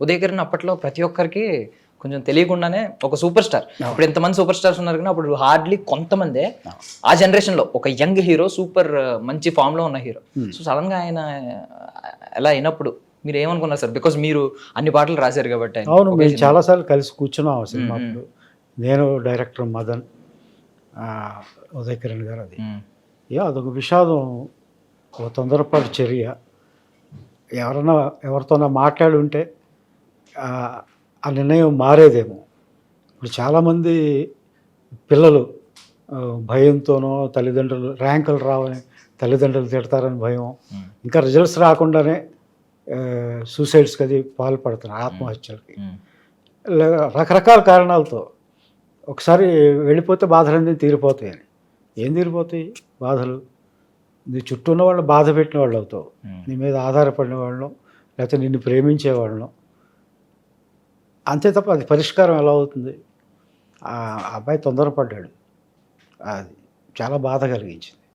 ఉదయ్ కిరణ్ అప్పట్లో ప్రతి ఒక్కరికి కొంచెం తెలియకుండానే ఒక సూపర్ స్టార్. ఇప్పుడు ఎంతమంది సూపర్ స్టార్స్ ఉన్నారు కానీ అప్పుడు హార్డ్లీ కొంతమందే ఆ. జనరేషన్లో ఒక యంగ్ హీరో సూపర్ మంచి ఫామ్లో ఉన్న హీరో. సో సడన్గా ఆయన ఎలా అయినప్పుడు మీరు ఏమనుకున్నారు సార్? బికాస్ మీరు అన్ని పాటలు రాశారు కాబట్టి. అవును మేము చాలాసార్లు కలిసి కూర్చున్నాం ఆ సినిమా నేను డైరెక్టర్ మదన్ ఉదయ్ కిరణ్ గారు అది. ఏ అదొక విషాదం ఒక తొందరపాటు చర్య. ఎవరన్నా ఎవరితోనా మాట్లాడి ఉంటే ఆ నిర్ణయం మారేదేమో. ఇప్పుడు చాలామంది పిల్లలు భయంతోనో తల్లిదండ్రులు ర్యాంకులు రావని తల్లిదండ్రులు తిడతారని భయం. ఇంకా రిజల్ట్స్ రాకుండానే సూసైడ్స్కి అది పాల్పడుతున్నారు ఆత్మహత్యలకి. రకరకాల కారణాలతో ఒకసారి వెళ్ళిపోతే బాధలన్నీ తీరిపోతాయని. ఏం తీరిపోతాయి? బాధలు. నీ చుట్టూ ఉన్న వాళ్ళు బాధ పెట్టిన వాళ్ళు అవుతావు. నీ మీద ఆధారపడిన వాళ్ళం లేకపోతే నిన్ను ప్రేమించే వాళ్ళం అంతే తప్ప అది పరిష్కారం ఎలా అవుతుంది? ఆ అబ్బాయి తొందరపడ్డాడు. అది చాలా బాధ కలిగించింది.